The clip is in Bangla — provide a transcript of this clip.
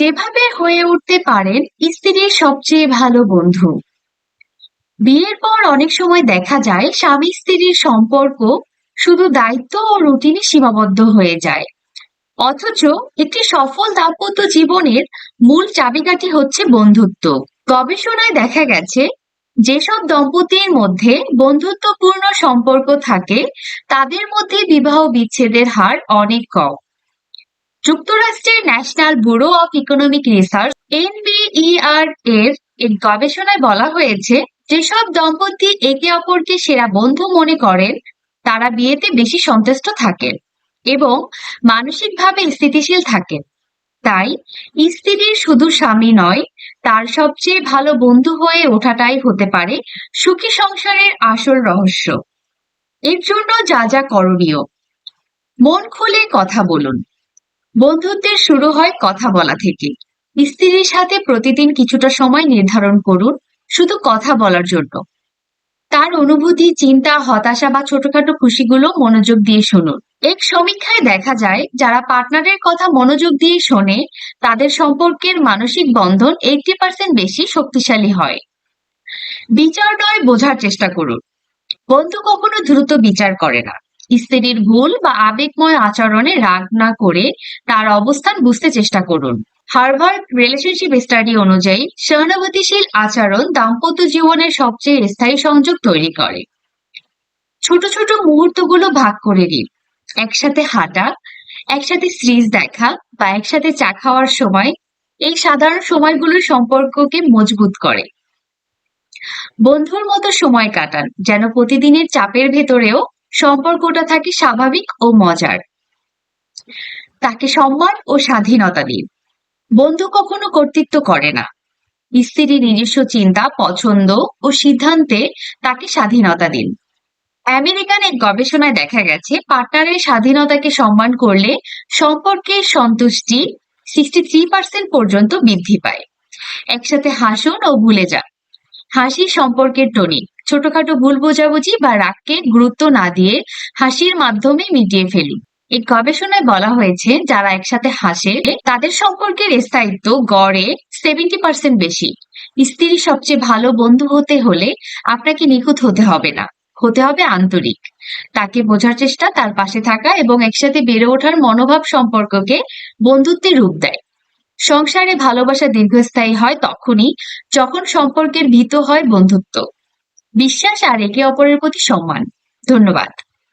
যেভাবে হয়ে উঠতে পারেন, স্ত্রীর সবচেয়ে ভালো বন্ধু। বিয়ের পর অনেক সময় দেখা যায়, স্বামী স্ত্রীর সম্পর্ক শুধু দায়িত্ব ও রুটিনে সীমাবদ্ধ হয়ে যায়। অথচ একটি সফল দাম্পত্য জীবনের মূল চাবিকাঠি হচ্ছে বন্ধুত্ব। গবেষণায় দেখা গেছে, যেসব দম্পতির মধ্যে বন্ধুত্বপূর্ণ সম্পর্ক থাকে, তাদের মধ্যে বিবাহ বিচ্ছেদের হার অনেক কম। যুক্তরাষ্ট্রের national bureau of economic research, NBER এর এক গবেষণায় বলা হয়েছে, যেসব দম্পতি একে অপরকে সেরা বন্ধু মনে করেন, তারা বিয়েতে বেশি সন্তুষ্ট থাকেন এবং মানসিকভাবে স্থিতিশীল থাকেন। তাই স্ত্রীর শুধু স্বামী নয়, তার সবচেয়ে ভালো বন্ধু হয়ে ওঠাটাই হতে পারে সুখী সংসারের আসল রহস্য। এর জন্য যা যা করণীয়। মন খুলে কথা বলুন। বন্ধুত্বের শুরু হয় কথা বলা থেকে। স্ত্রীর সাথে প্রতিদিন কিছুটা সময় নির্ধারণ করুন, শুধু কথা বলার জন্য। তার অনুভূতি, চিন্তা, হতাশা বা ছোটখাটো খুশিগুলো মনোযোগ দিয়ে শুনুন। এক সমীক্ষায় দেখা যায়, যারা পার্টনারের কথা মনোযোগ দিয়ে শোনে, তাদের সম্পর্কের মানসিক বন্ধন এইটি পার্সেন্ট বেশি শক্তিশালী হয়। বিচার নয় বোঝার চেষ্টা করুন। বন্ধু কখনো দ্রুত বিচার করে না। স্ত্রীর ভুল বা আবেগময় আচরণে রাগ না করে তার অবস্থান বুঝতে চেষ্টা করুন। হার্ভার্ড রিলেশনশিপ স্টাডি অনুযায়ী সহানুভূতিশীল আচরণ দাম্পত্য জীবনের সবচেয়ে স্থায়ী সংযোগ তৈরি করে। ছোট ছোট মুহূর্তগুলো ভাগ করে নিন। একসাথে হাঁটা, একসাথে সিরিজ দেখা বা একসাথে চা খাওয়ার সময় এই সাধারণ সময়গুলো সম্পর্ককে মজবুত করে। বন্ধুর মতো সময় কাটান, যেন প্রতিদিনের চাপের ভেতরেও সম্পর্কটা থাকে স্বাভাবিক ও মজার। তাকে সম্মান ও স্বাধীনতা দিন। বন্ধু কখনো কর্তৃত্ব করে না। স্ত্রীর নিজস্ব চিন্তা, পছন্দ ও সিদ্ধান্তে তাকে স্বাধীনতা দিন। আমেরিকান এক গবেষণায় দেখা গেছে, পার্টনারের স্বাধীনতাকে সম্মান করলে সম্পর্কের সন্তুষ্টি সিক্সটি থ্রি পার্সেন্ট পর্যন্ত বৃদ্ধি পায়। একসাথে হাসুন ও ভুলে যান। হাসি সম্পর্কের টনিক। ছোটখাটো ভুল বোঝাবুঝি বা রাগকে গুরুত্ব না দিয়ে হাসির মাধ্যমে মিটিয়ে ফেলি। এই গবেষণায় বলা হয়েছে, যারা একসাথে হাসে, তাদের সম্পর্কের স্থায়িত্ব গড়ে সেভেন্টি পার্সেন্ট বেশি। স্ত্রী সবচেয়ে ভালো বন্ধু হতে হলে আপনাকে নিখুঁত হতে হবে না, হতে হবে আন্তরিক। তাকে বোঝার চেষ্টা তার পাশে থাকা এবং একসাথে বেড়ে ওঠার মনোভাব সম্পর্ককে বন্ধুত্বের রূপ দেয়। সংসারে ভালোবাসা দীর্ঘস্থায়ী হয় তখনই, যখন সম্পর্কের ভীত হয় বন্ধুত্ব। বিশ্বাস আর একে অপরের প্রতি সম্মান। ধন্যবাদ।